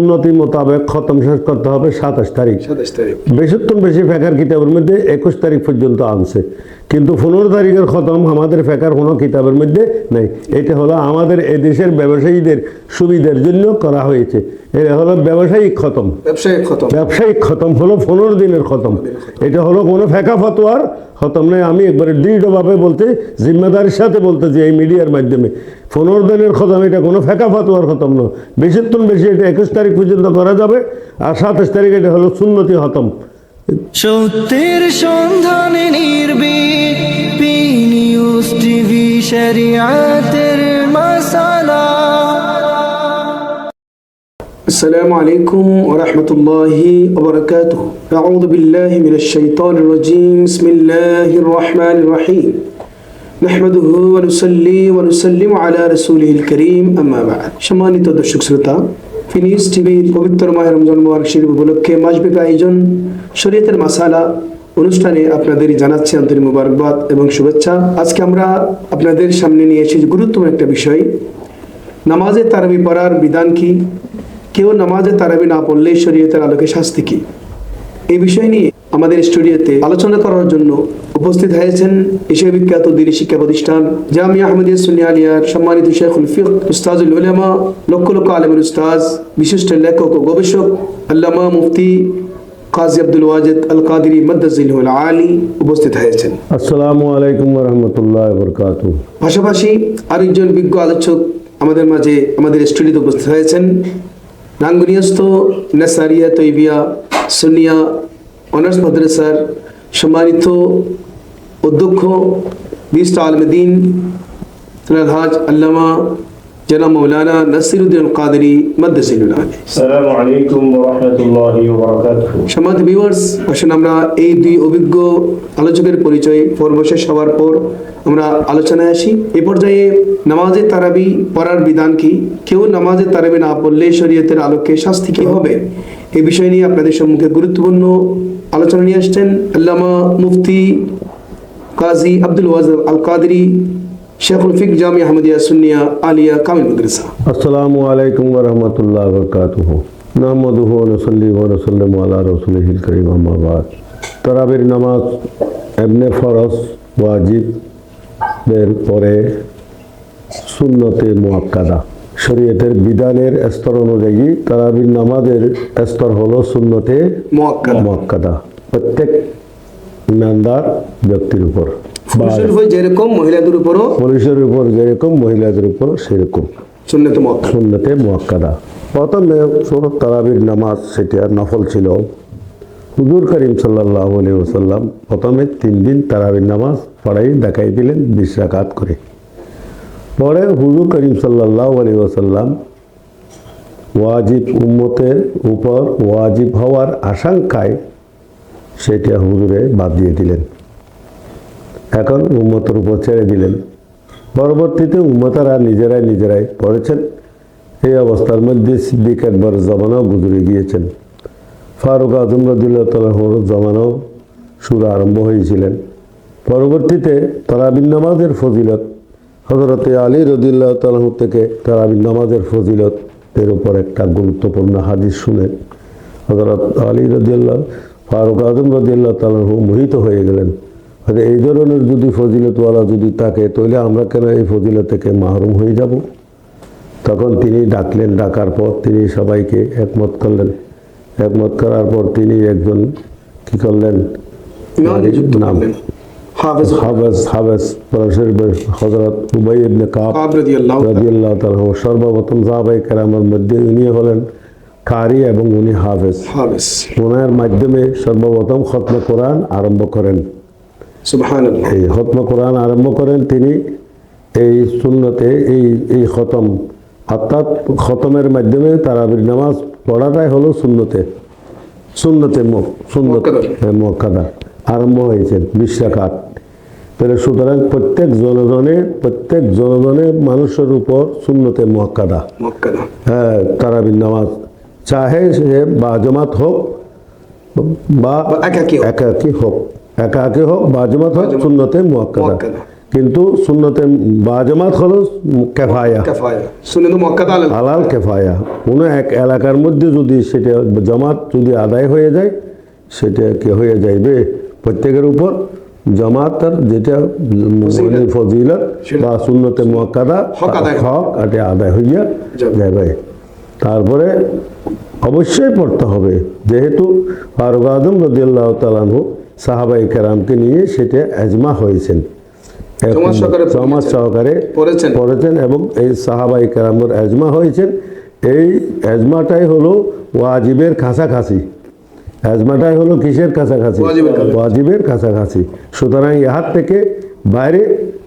উন্নতি মোতাবেক খতম শেষ করতে হবে সাতাশ তারিখ। সাতাশ তারিখ। বেশিক্ষণ বেশি ফেকার কিতাবের মধ্যে একুশ তারিখ পর্যন্ত আনছে। কিন্তু পনেরো তারিখের খতম আমাদের ফেকার কোনো কিতাবের মধ্যে নেই। এটা হলো আমাদের এদেশের ব্যবসায়ীদের সুবিধার জন্য করা হয়েছে। এটা হলো ব্যবসায়িক খতম। ব্যবসায়িক খতম। ব্যবসায়িক খতম হলো পনেরো দিনের খতম। এটা হলো কোনো ফেঁকা ফতোয়ার খতম নেই। আমি একবারে দৃঢ়ভাবে বলতে জিম্মেদারির সাথে বলতে যে এই মিডিয়ার মাধ্যমে পনেরো দিনের খতম এটা কোনো ফেকা ফতোয়ার খতম নয়। বেশিক্ষণ বেশি এটা একুশ তারিখ পর্যন্ত করা যাবে আর সাতাশ তারিখ এটা হলো সুন্নতি খতম। সত্যের সন্ধানে নির্ভীক পি নিউজ টিভি শরিয়াতের মশালা السلام عليكم ورحمة الله وبركاته أعوذ بالله من الشيطان الرجيم بسم الله الرحمن الرحيم نحمده ونصلي ونسلم على رسوله الكريم أما بعد সম্মানিত দর্শক শ্রোতা ফিনিস টিভির পবিত্র মায়ের রমজান মোবারক শরীফ উপলক্ষে মাসব্যাপী আয়োজন, শরীয়তের মাসালা অনুষ্ঠানে আপনাদের জানাচ্ছি আন্তরিক মুবারকবাদ এবং শুভেচ্ছা। আজকে আমরা আপনাদের সামনে নিয়ে এসেছি গুরুত্বপূর্ণ একটা বিষয়। নামাজে তারাবি পড়ার বিধান কি? কেউ নামাজে তারাবি না পড়লে শরীয়তের আলোকে শাস্তি কি? এই বিষয় নিয়ে আমাদের স্টুডিওতে আলোচনা করার জন্য উপস্থিত হয়েছেন এশিয়া বিখ্যাত দিনী শিক্ষা প্রতিষ্ঠান জামিয়া আহমদিয়া সুন্নি আলিয়ার সম্মানিত শেখুল ফিক উস্তাজুল উলামা লক্ষ লক্ষ আলমের উস্তাজ বিশিষ্ট লেখক ও গবেষক আল্লামা মুফতি কাজী আব্দুল ওয়াজেদ আল কাদিরি মদ্দাজিল আলী উপস্থিত হয়েছেন। আসসালামু আলাইকুম রহমতুল্লাহ বরকাত পাশাপাশি আরেকজন বিজ্ঞ আলোচক আমাদের মাঝে আমাদের স্টুডিওতে উপস্থিত হয়েছেন। নাঙ্গনিয়স্ত নেসারিয়া তৈবিয়া সুনিয়া অনার্স মাদ্রাসার সম্মানিত অধ্যক্ষ বিষ্ট আলমদিন হাজ আল্লামা জনাব মৌলানা নাসিরুদ্দিন কাদরি মদ্দাসিলুল আলী السلام عليكم ورحمة الله وبركاته সম্মানিত ভিউয়ার্স আসুন আমরা এই দুই অভিজ্ঞ আলোচকের পরিচয় পর্ব শেষ হওয়ার পর আমরা আলোচনায় আসি এ পর্যায়ে নামাজে তারাবি পড়ার বিধান কি কেউ নামাজে তারাবি না পড়লে শরীয়তের আলোকে শাস্তি কি হবে এই বিষয় নিয়ে আপনাদের সম্মুখে গুরুত্বপূর্ণ আলোচনা নিয়ে আসছেন আল্লামা মুফতি কাজী আব্দুল ওয়াজ আল কাদরি শেখুল ফিক জামি আহমদিয়া সুন্নিয়া আলিয়া কামিল মাদ্রাসা। আসসালামু আলাইকুম রহমতুল্লাহ বরকাত নাহমদুহ নসল্লি ওনসল্লাম আল্লাহ রসুলহিল করিম আহমাবাদ তরাবির নামাজ এমনে ফরজ ওয়াজিব এর পরে সুন্নতে মুয়াক্কাদা শরীয়তের বিধানের স্তর অনুযায়ী তারাবির নামাজের স্তর হলো সুন্নতে মুয়াক্কাদা। মুয়াক্কাদা। প্রত্যেক ইমানদার ব্যক্তির উপর। পুরুষের উপর যেরকম মহিলাদের উপরও? পুরুষের উপর যেরকম মহিলাদের উপর সেরকম। প্রথমে তারাবির নামাজ সেটা নফল ছিল। হুজুর করিম সাল্লাহ আলী ওসাল্লাম প্রথমে তিন দিন তারাবির নামাজ পড়াই দেখাই দিলেন বিশ রাকাত করে। পরে হুজুর করিম সাল্লাহ আলী ওসাল্লাম ওয়াজিব উম্মতের উপর ওয়াজিব হওয়ার আশঙ্কায় সেটা হুজুরে বাদ দিয়ে দিলেন। এখন উম্মতের উপর ছেড়ে দিলেন। পরবর্তীতে উম্মতারা নিজেরাই নিজেরাই পড়েছেন। এই অবস্থার মধ্যে সিদ্দিক একবার জমানাও গুজরে গিয়েছেন। ফারুক আজম রদুল্লাহ তালাহর জমানাও সুর আরম্ভ হয়েছিলেন। পরবর্তীতে তারাবিন নামাজের ফজিলত হজরতে আলী রদুল্লাহ তালাহ থেকে তারাবিন নামাজের ফজিলত এর উপর একটা গুরুত্বপূর্ণ হাদিস শুনে হজরত আলী রদিয়াল্লাহ ফারুক আজম রদিয়াল্লাহ তালাহ মোহিত হয়ে গেলেন। এই ধরনের যদি ফজিলতওয়ালা যদি থাকে তাহলে আমরা কেন এই ফজিলত থেকে মাহরুম হয়ে যাব? তখন তিনি ডাকলেন ডাকার পর তিনি সবাইকে একমত করলেন। একমত করার পর তিনি একজন কি করলেন? নাম হাফেজ হাফেজ হাফেজ হজরত উবাই ইবনে কাব রাদিয়াল্লাহু তাআলা। সর্বপ্রথম কেরামের মধ্যে উনি হলেন কারি এবং উনি হাফেজ। হাফেজ। ওনার মাধ্যমে সর্বপ্রথম খতম কোরআন আরম্ভ করেন। সুবহানাল্লাহ। এই খতম কোরআন আরম্ভ করেন তিনি এই শূন্যতে এই এই খতম। অর্থাৎ খতমের মাধ্যমে তারাবির নামাজ পড়াটাই হলো শূন্যতে শূন্যতে মুখ শূন্য মুয়াক্কাদা। মক্কাদা আরম্ভ হয়েছে বিশ্বাকাত তাহলে সুতরাং প্রত্যেক জনগণে প্রত্যেক জনগণে মানুষের উপর শূন্যতে মুয়াক্কাদা। হ্যাঁ তারাবির নামাজ চাহে সে বা জমাত হোক বা একাকি হোক। একাকি হোক। বা জমাত হোক শূন্যতে মুয়াক্কাদা। কিন্তু সুন্নতে বা জামাত হলো কেফায়া। আলাল। হালাল কেফায়া। কোনো এক এলাকার মধ্যে যদি সেটা জমাত যদি আদায় হয়ে যায় সেটা কি হয়ে যাইবে? প্রত্যেকের উপর জামাতের যেটা ফজিলত। বা সুন্নতে মোয়াক্কাদা হক এটা আদায় হইয়া যাবে। তারপরে অবশ্যই পড়তে হবে। যেহেতু ফারুক আদম রদিয়াল্লাহ তালানহু সাহাবাই কেরামকে নিয়ে সেটা এজমা হয়েছেন। জমাত সহকারে পড়েছেন। এবং এই সাহাবাই কেরামের এজমা হয়েছেন। এই এজমাটাই হলো ওয়াজিবের কাছাকাছি। এজমাটাই হলো কিসের কাছাকাছি? ওয়াজিবের কাছাকাছি। ওয়াজিবের কাছাকাছি। সুতরাং ইহার থেকে বাইরে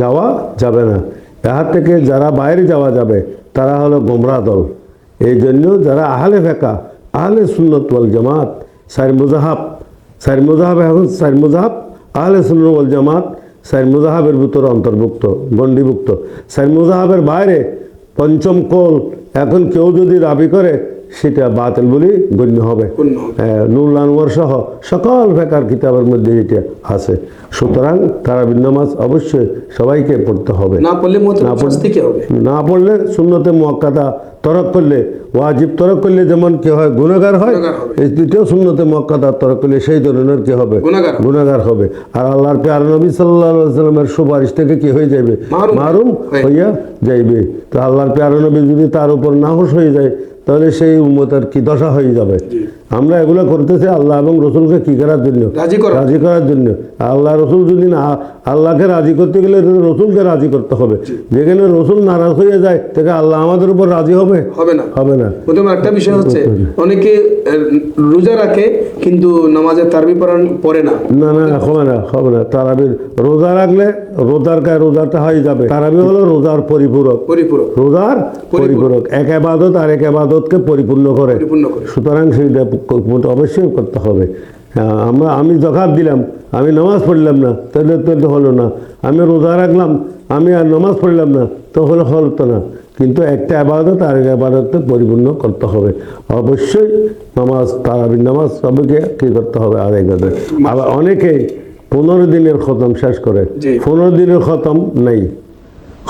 যাওয়া যাবে না। ইহার থেকে যারা বাইরে যাওয়া যাবে তারা হলো গোমরা দল। এই জন্য যারা আহলে ফেকা আহলে সুন্নত ওয়াল জামাত সাইর মুজাহাব সাইর মুজাহাব এখন সাইর মুজাহাব আহলে সুন্নত ওয়াল জামাত সাইর মুজাহাবের ভিতরে অন্তর্ভুক্ত গণ্ডিভুক্ত। সাইর মুজাহাবের বাইরে পঞ্চম কোল এখন কেউ যদি দাবি করে সেটা বাতিল বলেই গণ্য হবে। নুরুল আনোয়ার সহ সকল ফেকার কিতাবের মধ্যে এটা আছে। সুতরাং তারাবির নামাজ অবশ্যই সবাইকে পড়তে হবে। না পড়লে না পড়লে- শাস্তি কি হবে? না পড়লে সুন্নতে মোয়াক্কাদা তরক করলে ওয়াজিব তরক করলে যেমন কি হয় গুণাগার হয় এই দ্বিতীয় সুন্নতে মোয়াক্কাদা তরক করলে সেই ধরনের কি হবে? গুণাগার হবে। আর আল্লাহর প্যার নবী সাল্লামের সুপারিশ থেকে কি হয়ে যাবে মারুম হইয়া যাইবে। তো আল্লাহর প্যার নবী যদি তার উপর নাহস হয়ে যায় তাহলে সেই উম্মতের কি দশা হয়ে যাবে? আমরা এগুলো করতেছি আল্লাহ এবং রসুলকে কি করার জন্য? রাজি করার জন্য। আল্লাহ রসুল যদি না আল্লাহকে রাজি করতে গেলে রসুলকে রাজি করতে হবে। যেখানে রসুল নারাজ হয়ে যায় থেকে আল্লাহ আমাদের উপর রাজি হবে? হবে না। হবে না। প্রথম একটা বিষয় হচ্ছে অনেকে রোজা রাখে কিন্তু নামাজের তারবি পড়ে না। না না হবে না হবে না। তারাবির রোজা রাখলে রোজার গায়ে রোজাটা হয়ে যাবে। তারাবি হলো রোজার পরিপূরক। পরিপূরক। রোজার পরিপূরক। এক আবাদত আর এক আবাদতকে পরিপূর্ণ করে। পরিপূর্ণ করে। সুতরাং সেইটা ক- অবশ্যই করতে হবে। আমরা আমি জকাত দিলাম আমি নামাজ পড়লাম না তাহলে তো হলো না। আমি রোজা রাখলাম আমি আর নামাজ পড়লাম না তো হলো হলো তো না। কিন্তু একটা আবাদত আর এক আবাদতকে পরিপূর্ণ করতে হবে। অবশ্যই নামাজ তারাবির নামাজ সবাইকে কী করতে হবে আদায় করতে আবার অনেকে পনেরো দিনের খতম শেষ করে। পনেরো দিনের খতম নেই।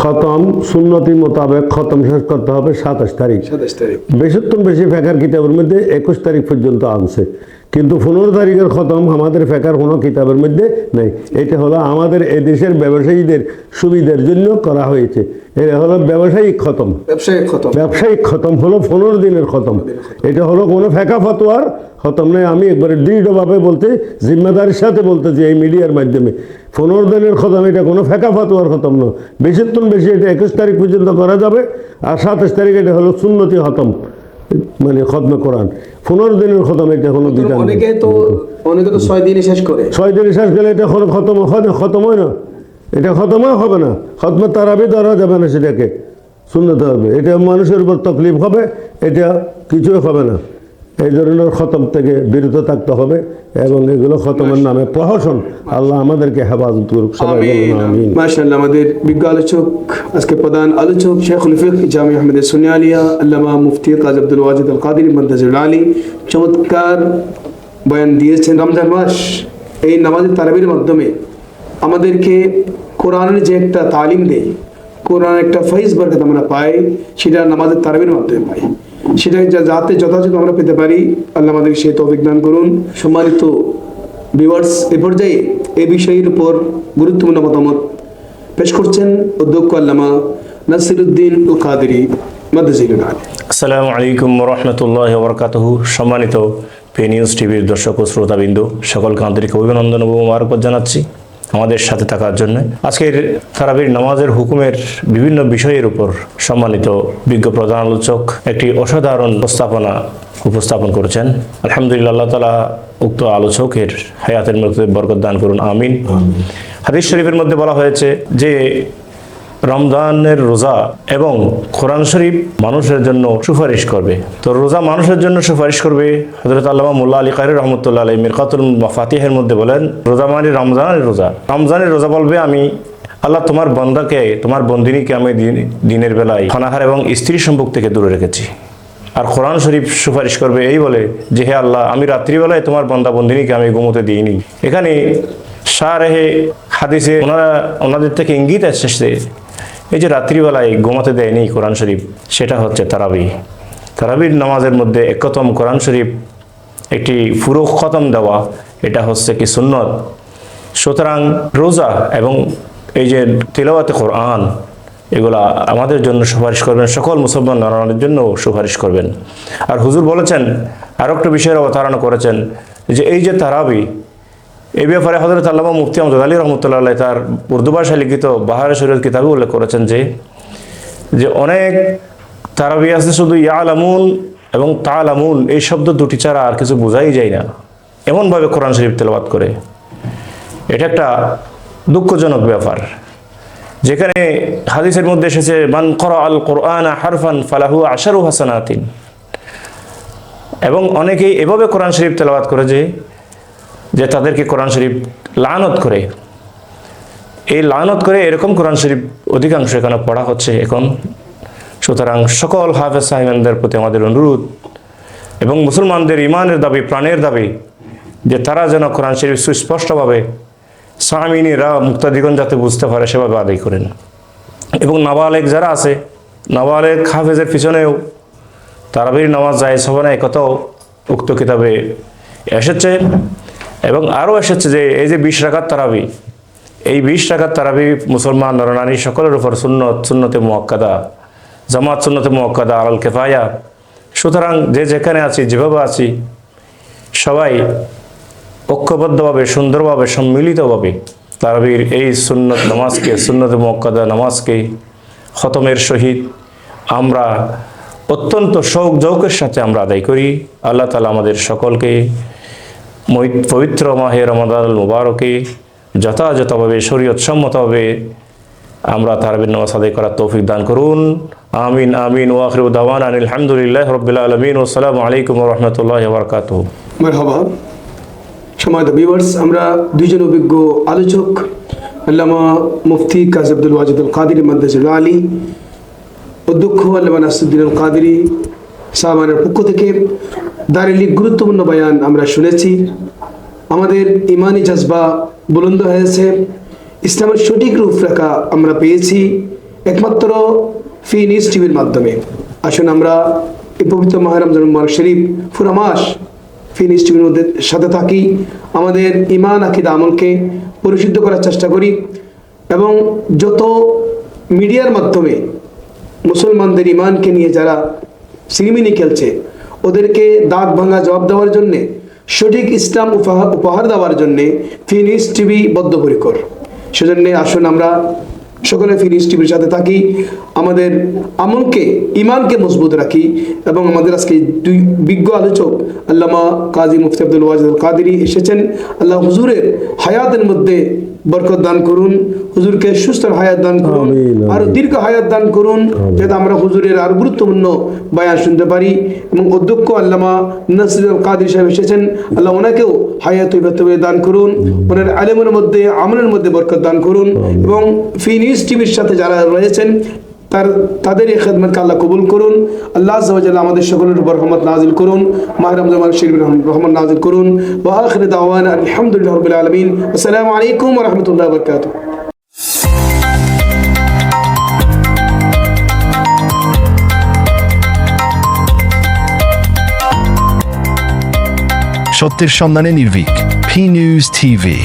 খতম সুন্নতি মোতাবেক খতম শেষ করতে হবে সাতাশ তারিখ। সাতাশ তারিখ। বেশিরতম বেশি ফেকার কিতাবের মধ্যে একুশ তারিখ পর্যন্ত আনছে। কিন্তু পনেরো তারিখের খতম আমাদের ফেকার কোনো কিতাবের মধ্যে নেই। এটা হলো আমাদের এদেশের ব্যবসায়ীদের সুবিধার জন্য করা হয়েছে। এটা হলো ব্যবসায়িক খতম। ব্যবসায়িক খতম। ব্যবসায়িক খতম হলো পনেরো দিনের খতম। এটা হলো কোনো ফেকা ফতোয়ার খতম নয়। আমি একবারে দৃঢ়ভাবে বলতে জিম্মেদারির সাথে বলতেছি এই মিডিয়ার মাধ্যমে পনেরো দিনের খতম এটা কোনো ফেকা ফতোয়ার খতম নয়। বেশির বেশি এটা একুশ তারিখ পর্যন্ত করা যাবে। আর সাতাশ তারিখ এটা হলো সুন্নতি খতম। মানে খতমে কোরআন। পনেরো দিনের খতম এটা কোনো বিধান অনেকে তো অনেকে তো ছয় দিনে শেষ করে। ছয় দিন শেষ গেলে এটা খতম হয় না খতম হয় না। এটা খতমও হবে না। খতমে তারাবি ধরা যাবে না সেটাকে। শুনতে হবে। এটা মানুষের উপর তকলিফ হবে এটা কিছুই হবে না। এই ধরনের খতম থেকে বিরত থাকতে হবে এবং এগুলো খতমের নামে প্রহসন আল্লাহ আমাদেরকে হেফাজত করুক সবাই মাশাআল্লাহ আমাদের বিজ্ঞ আলোচক আজকে প্রধান আলোচক শেখুল ফিক জামি আহমেদ সুনিয়ালিয়া আল্লামা মুফতি কাজী আব্দুল ওয়াজিদ আল কাদির মন্দাজুল আলী চমৎকার বয়ান দিয়েছেন। রমজান মাস এই নামাজের তারাবির মাধ্যমে আমাদেরকে কোরআনের যে একটা তালিম দেয় কোরআন একটা ফৈজ বরকত আমরা পাই সেটা নামাজের তারাবির মাধ্যমে পাই। সেটা যা- যাতে যথাযথ আমরা পেতে পারি আল্লাহ আমাদেরকে সে তৌফিক দান করুন। সম্মানিত ভিউয়ার্স এ পর্যায়ে এই বিষয়ের উপর গুরুত্বপূর্ণ মতামত পেশ করছেন অধ্যক্ষ আল্লামা নাসিরুদ্দিন ও কাদেরি আসসালামু আলাইকুম রহমতুল্লাহ বরকাতহ সম্মানিত পে নিউজ টিভির দর্শক ও শ্রোতাবিন্দু সকলকে আন্তরিক অভিনন্দন ও মোবারকবাদ জানাচ্ছি। আমাদের সাথে থাকার জন্য। আজকের তারাবির নামাজের হুকুমের বিভিন্ন বিষয়ের উপর সম্মানিত বিজ্ঞ প্রধান আলোচক একটি অসাধারণ উপস্থাপনা উপস্থাপন করেছেন। আলহামদুলিল্লাহ আল্লাহ তালা উক্ত আলোচকের হায়াতের মধ্যে বরকত দান করুন আমিন। হাদিস শরীফের মধ্যে বলা হয়েছে যে রমজানের রোজা এবং কোরআন শরীফ মানুষের জন্য সুপারিশ করবে। তো রোজা মানুষের জন্য সুপারিশ করবে হজরত আল্লামা মোল্লা আলী কারি রহমতুল্লাহ আলী মিরকাতুল মাফাতিহের মধ্যে বলেন, রোজা মানে রমজানের রোজা। রমজানের রোজা বলবে আমি, আল্লাহ তোমার বন্দাকে, তোমার বন্দিনীকে আমি দিন- দিনের বেলায় খানাহার এবং স্ত্রী সম্পর্ক থেকে দূরে রেখেছি। আর কোরআন শরীফ সুপারিশ করবে এই বলে যে, হে আল্লাহ, আমি রাত্রিবেলায় তোমার বন্দা বন্দিনীকে আমি ঘুমোতে দিইনি। এখানে শাহরেহে হাদিসে ওনারা, ওনাদের থেকে ইঙ্গিত এসেছে এই যে রাত্রিবেলায় ঘুমাতে দেয়নি কোরআন শরীফ, সেটা হচ্ছে তারাবি। তারাবির নামাজের মধ্যে একতম কোরআন শরীফ, একটি পুরো খতম দেওয়া, এটা হচ্ছে কি সুন্নত। সুতরাং রোজা এবং এই যে তিলাওয়াতে কোরআন, এগুলা আমাদের জন্য সুপারিশ করবেন, সকল মুসলমান নারায়ণের জন্য সুপারিশ করবেন। আর হুজুর বলেছেন আরও একটা বিষয়ের অবতারণা করেছেন যে এই যে তারাবি এই ব্যাপারে হজরত আল্লামা মুফতি আহমদ আলী রহমতুল্লাহ তার উর্দু ভাষায় লিখিত বাহার শরীর কিতাবে উল্লেখ করেছেন যে যে অনেক তারাবি আছে শুধু ইয়ালামুন এবং তালামুন, এই শব্দ দুটি ছাড়া আর কিছু বোঝাই যায় না। এমনভাবে কোরআন শরীফ তেলাবাত করে। এটা একটা দুঃখজনক ব্যাপার। যেখানে হাদিসের মধ্যে এসেছে, মান করা আল কোরআন হারফান ফালাহু আশারু হাসানাতিন এবং অনেকেই এভাবে কোরআন শরীফ তেলাবাত করে যে যে তাদেরকে কোরআন শরীফ লানত করে। এই লানত করে এরকম কোরআন শরীফ অধিকাংশ এখানে পড়া হচ্ছে এখন। সুতরাং সকল হাফেজ সাহেবদের প্রতি আমাদের অনুরোধ এবং মুসলমানদের ইমানের দাবি, প্রাণের দাবি যে তারা যেন কোরআন শরীফ সুস্পষ্টভাবে সামিনীরা মুক্তাদিগণ যাতে বুঝতে পারে সেভাবে আদায় করেন। এবং নাবালেক যারা আছে নাবালেক হাফেজের পিছনেও তারাবির নামাজ যায় সবাই একথাও উক্ত কিতাবে এসেছে। এবং আরও এসেছে যে এই যে বিশ রাখার তারাবি, এই বিশ রাখার তারাবি মুসলমান নরনারী সকলের উপর সুন্নত, সুন্নতে মোয়াক্কাদা, জামাত সুন্নতে মোয়াক্কাদা, আলাল কেফায়া। সুতরাং যে যেখানে আছি, যেভাবে আছি, সবাই ঐক্যবদ্ধভাবে, সুন্দরভাবে, সম্মিলিতভাবে তারাবির এই সুন্নত নামাজকে, সুন্নত মোয়াক্কাদা নামাজকে খতমের সহিত আমরা অত্যন্ত শৌক জৌকের সাথে আমরা আদায় করি। আল্লাহ তালা আমাদের সকলকে পবিত্র মাহে রমাদান মুবারকে যথাযথভাবে শরীয়ত সম্মতভাবে আমরা তারাবির নামাজ আদায় করার তৌফিক দান করুন। আমিন আমিন। ওয়াখির দাওয়ান আলহামদুলিল্লাহ রবিল্লা আলমিন। ওসালামু আলাইকুম রহমতুল্লাহ বরকাত মারহাবা। সম্মানিত ভিউয়ার্স, আমরা দুইজন অভিজ্ঞ আলোচক, আল্লামা মুফতি কাজী আব্দুল ওয়াজিদুল কাদির মাদ্রাসুল আলী, অধ্যক্ষ আল্লামা নাসুদ্দিন আল কাদিরি সাহাবানের পক্ষ থেকে দারিলি গুরুত্বপূর্ণ বয়ান আমরা শুনেছি। আমাদের ইমানি জজবা বুলন্দ হয়েছে। ইসলামের সঠিক রূপরেখা আমরা পেয়েছি একমাত্র ফি নিউজ টিভির মাধ্যমে। আসুন আমরা এই পবিত্র মাহরমজান মুবারক শরীফ পুরা মাস ফিনিশ টিভির মধ্যে সাথে থাকি। আমাদের ইমান, আকিদ, আমলকে পরিশুদ্ধ করার চেষ্টা করি এবং যত মিডিয়ার মাধ্যমে মুসলমানদের ইমানকে নিয়ে যারা সিনেমিনি খেলছে। ওদেরকে দাঁত ভাঙা জবাব দেওয়ার জন্যে, সঠিক ইসলাম উপহার দেওয়ার জন্যে ফিনিশ টিভি বদ্ধপরিকর। সেজন্যে আসুন আমরা সকলে ফিনিশ টিভির সাথে থাকি। আমাদের আমলকে ইমানকে মজবুত রাখি এবং আমাদের আজকে দুই বিজ্ঞ আলোচক আল্লামা কাজী মুফতি আব্দুল ওয়াজিদ আল কাদিরি এসেছেন। আল্লাহ হুজুরের হায়াতের মধ্যে বরকত দান করুন হুজুরকে সুস্থ হায়াত দান করুন। আর দীর্ঘ হায়াত দান করুন যাতে আমরা হুজুরের আর গুরুত্বপূর্ণ বায়া শুনতে পারি এবং অধ্যক্ষ আল্লামা নসির কাদির সাহেব এসেছেন। আল্লাহ ওনাকেও হায়াত দান করুন ওনার আলেমের মধ্যে আমলের মধ্যে বরকত দান করুন এবং ফি নিউজ টিভির সাথে যারা রয়েছেন তার তাদের এই খেদমতকে আল্লাহ কবুল করুন। আল্লাহ আজ্জাওয়াজাল্লাহ আমাদের সকলের উপর রহমত নাজিল করুন। মাহ রমজান শরীফ রহমত নাজিল করুন। ওয়া আখির দাওয়ানা আলহামদুলিল্লাহ রাব্বিল আলামিন। আসসালামু আলাইকুম রাহমাতুল্লাহি ওয়া বারাকাতুহু। সত্যের সন্ধানে নির্ভীক পি নিউজ টিভি